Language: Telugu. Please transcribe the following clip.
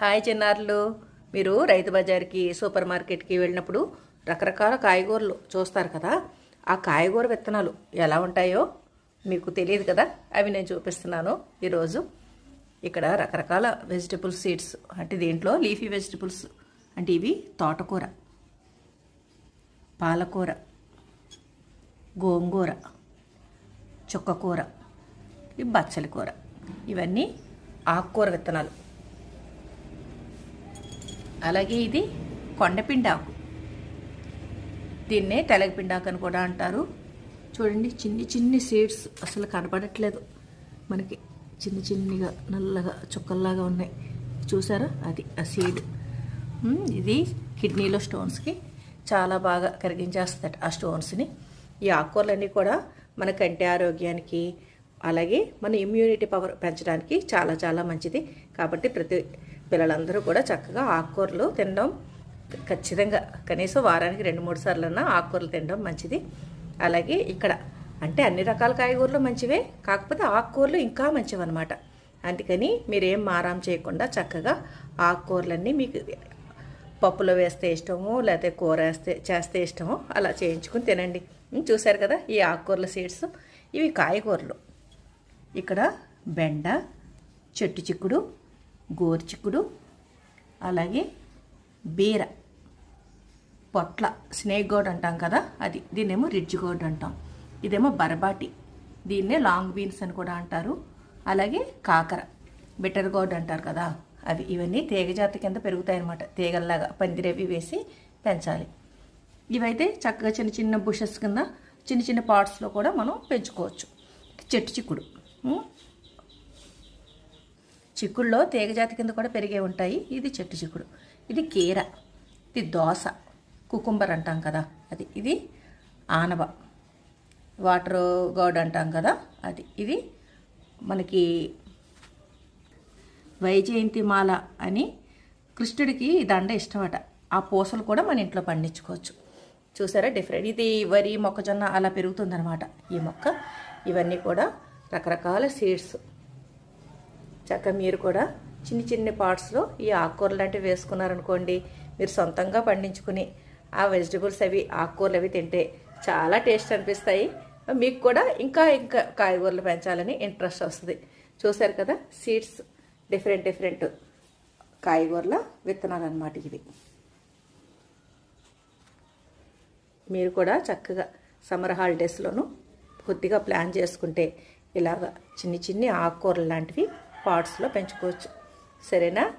హాయ్ చిన్నారులు. మీరు రైతు బజార్కి సూపర్ మార్కెట్కి వెళ్ళినప్పుడు రకరకాల కాయగూరలు చూస్తారు కదా. ఆ కాయగూర విత్తనాలు ఎలా ఉంటాయో మీకు తెలియదు కదా. అవి నేను చూపిస్తున్నాను ఈరోజు. ఇక్కడ రకరకాల వెజిటబుల్ సీడ్స్ అంటే దీంట్లో లీఫీ వెజిటబుల్స్ అంటే ఇవి తోటకూర పాలకూర గోంగూర చుక్కకూర ఈ బచ్చలి కూర ఇవన్నీ ఆకుకూర విత్తనాలు. అలాగే ఇది కొండపిండాకు. దీన్నే తెలగపిండాకు అని కూడా అంటారు. చూడండి చిన్ని చిన్ని సీడ్స్ అసలు కనపడట్లేదు మనకి. చిన్ని చిన్నిగా నల్లగా చుక్కల్లాగా ఉన్నాయి. చూసారా? అది ఆ సీడ్. ఇది కిడ్నీలో స్టోన్స్కి చాలా బాగా కరిగించేస్తుంది ఆ స్టోన్స్ని. ఈ ఆకుకూరలన్నీ కూడా మన కంటి ఆరోగ్యానికి అలాగే మన ఇమ్యూనిటీ పవర్ పెంచడానికి చాలా చాలా మంచిది. కాబట్టి ప్రతి పిల్లలందరూ కూడా చక్కగా ఆకుకూరలు తినడం ఖచ్చితంగా. కనీసం వారానికి రెండు మూడు సార్లన్నా ఆకుకూరలు తినడం మంచిది. అలాగే ఇక్కడ అంటే అన్ని రకాల కాయగూరలు మంచివే కాకపోతే ఆకుకూరలు ఇంకా మంచివి అనమాట అందుకని మీరేం మారాం చేయకుండా చక్కగా ఆకుకూరలన్నీ మీకు పప్పులో వేస్తే ఇష్టము లేకపోతే కూర వేస్తే చేస్తే ఇష్టమో అలా చేయించుకుని తినండి. చూశారు కదా ఈ ఆకుకూరల సీడ్స్? ఇవి కాయగూరలు. ఇక్కడ బెండ చెట్టు చిక్కుడు గోరు చిక్కుడు అలాగే బీర పొట్ల స్నేక్ గోడ్ అంటాం కదా అది. దీన్నేమో రిడ్జ్ గోడ్ అంటాం. ఇదేమో బరబాటి. దీన్నే లాంగ్ బీన్స్ అని కూడా అంటారు. అలాగే కాకర బిటర్ గోడ్ అంటారు కదా అవి. ఇవన్నీ తీగజాతి కింద పెరుగుతాయి అన్నమాట తీగల్లాగా పందిరేవి వేసి పెంచాలి. ఇవైతే చక్కగా చిన్న చిన్న బుషెస్ కింద చిన్న చిన్న పార్ట్స్లో కూడా మనం పెంచుకోవచ్చు. చెట్టు చిక్కుడు చిక్కుల్లో తీగజాతి కింద కూడా పెరిగే ఉంటాయి. ఇది చెట్టు చిక్కుడు. ఇది కీర. ఇది దోస. కుకుంబర్ అంటాం కదా అది. ఇది ఆనవ. వాటర్ గౌడ్ అంటాం కదా అది. ఇది మనకి వైజయంతి మాల అని కృష్ణుడికి ఈ దండ ఇష్టమట. ఆ పూసలు కూడా మన ఇంట్లో పండించుకోవచ్చు. చూసారా? డిఫరెంట్ ఇది వరి మొక్కజొన్న అలా పెరుగుతుందనమాట ఈ మొక్క ఇవన్నీ కూడా రకరకాల సీడ్స్ చక్కగా మీరు కూడా చిన్ని చిన్ని పార్ట్స్లో ఈ ఆకుకూరలు లాంటివి వేసుకున్నారనుకోండి మీరు సొంతంగా పండించుకుని ఆ వెజిటబుల్స్ అవి ఆకుకూరలు అవి తింటే చాలా టేస్ట్ అనిపిస్తాయి. మీకు కూడా ఇంకా ఇంకా కాయగూరలు పెంచాలని ఇంట్రెస్ట్ వస్తుంది. చూశారు కదా సీడ్స్ డిఫరెంట్ డిఫరెంట్ కాయగూరల విత్తనాలు అన్నమాట ఇవి. మీరు కూడా చక్కగా సమ్మర్ హాలిడేస్లోనూ కొద్దిగా ప్లాన్ చేసుకుంటే ఇలాగ చిన్ని చిన్ని ఆకుకూరలు లాంటివి పార్ట్స్లో పెంచుకోవచ్చు. సరేనా?